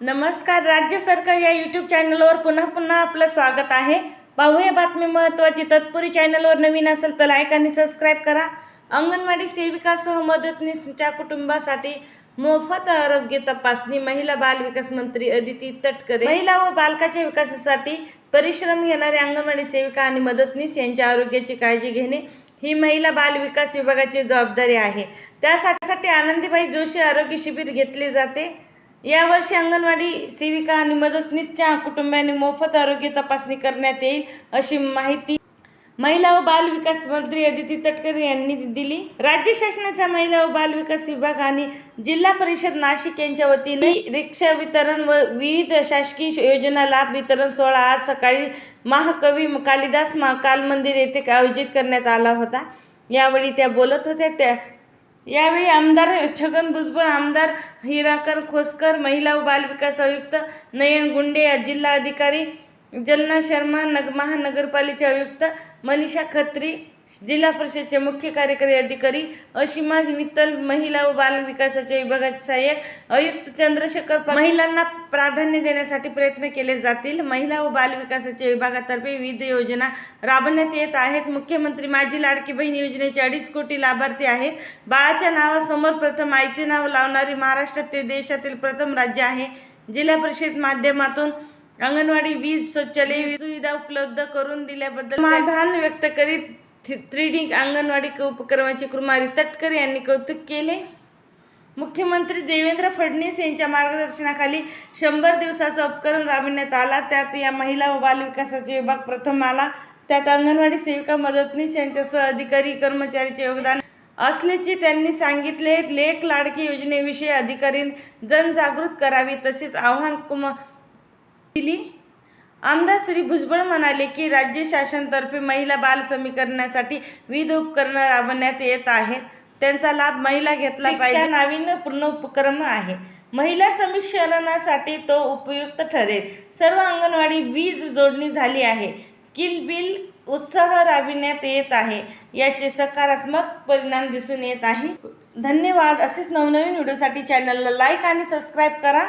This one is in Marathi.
नमस्कार राज्य सरकार या यूट्यूब चॅनलवर पुन्हा पुन्हा आपलं स्वागत आहे. पाहूया बातमी महत्त्वाची. तत्पुरी चॅनलवर नवीन असेल तर लाईक आणि सबस्क्राईब करा. अंगणवाडी सेविकासह मदतनीसच्या कुटुंबासाठी मोफत आरोग्य तपासणी. महिला बाल विकास मंत्री अदिती तटकरे. महिला व बालकाच्या विकासासाठी परिश्रम घेणारे अंगणवाडी सेविका आणि मदतनीस यांच्या आरोग्याची काळजी घेणे ही महिला बाल विकास विभागाची जबाबदारी आहे. त्यासाठी आनंदीबाई जोशी आरोग्य शिबिर घेतले जाते. यावर्षी अंगणवाडी सेविका आणि मदतनीसच्या कुटुंबाने मोफत आरोग्य तपासणी करण्यात येईल अशी माहिती महिला व बाल विकास मंत्री अदिती तटकरे यांनी दिली. राज्य शासनाचा महिला व बाल विकास विभाग आणि जिल्हा परिषद नाशिक यांच्या वतीने रिक्षा वितरण व विविध शासकीय योजना लाभ वितरण सोहळा आज सकाळी महाकवी कालिदास महाकाल मंदिर येथे आयोजित करण्यात आला होता. यावेळी त्या बोलत होत्या. त्या यावेळी आमदार छगन भुजबळ आमदार हिराकर खोसकर महिला व बालविकास आयुक्त नयन गुंडे जिल्हा जलना शर्मा नग महानगरपालिका आयुक्त मनीषा खत्री जिल्हा परिषदचे मुख्य कार्यकारी अधिकारी अशिमा मित्तल महिला व बाल विकासाच्या विभागाचे सहाय्यक आयुक्त चंद्रशेखर महिलांना प्राधान्य देण्यासाठी प्रयत्न केले जातील. महिला व बाल विकासाच्या विभागातर्फे विविध योजना राबवण्यात येत आहेत. मुख्यमंत्री माझी लाडकी बहीण योजनेचे अडीच कोटी लाभार्थी आहेत. बाळाच्या नावासमोर प्रथम आईचे नाव लावणारी महाराष्ट्र ते देशातील प्रथम राज्य आहे. जिल्हा परिषद माध्यमातून अंगणवाडी वीज शौचालय सुविधा उपलब्ध करून दिल्याबद्दल समाधान व्यक्त करीत थ्री डी अंगणवाडी उपक्रमाचे कुमारी तटकर यांनी कौतुक केले. मुख्यमंत्री देवेंद्र फडणवीस यांच्या मार्गदर्शनाखाली शंभर दिवसाचा उपक्रम राबविण्यात आला. त्यात या महिला व बाल विकासाचे विभाग प्रथम आला. त्यात अंगणवाडी सेविका मदतनीस यांच्यासह अधिकारी कर्मचारीचे योगदान असल्याचे त्यांनी सांगितले. लेख लाडकी योजनेविषयी अधिकारी जनजागृत करावी तसेच आव्हान कुम दिली? आमदार श्री भुजबळ म्हणाले की राज्य शासनातर्फे महिला बाल समीकरणासाठी विविध उपकरणं राबवण्यात येत आहेत. त्यांचा लाभ महिला घेतला पाहिजे. नाविन्यपूर्ण उपक्रम आहे. महिला समीकरणासाठी तो उपयुक्त ठरेल. सर्व अंगणवाडी वीज जोडणी झाली आहे. किल बिल उत्साह राबविण्यात येत आहे. याचे सकारात्मक परिणाम दिसून येत आहे. धन्यवाद. असेच नवनवीन व्हिडिओसाठी चॅनलला लाईक आणि सबस्क्राईब करा.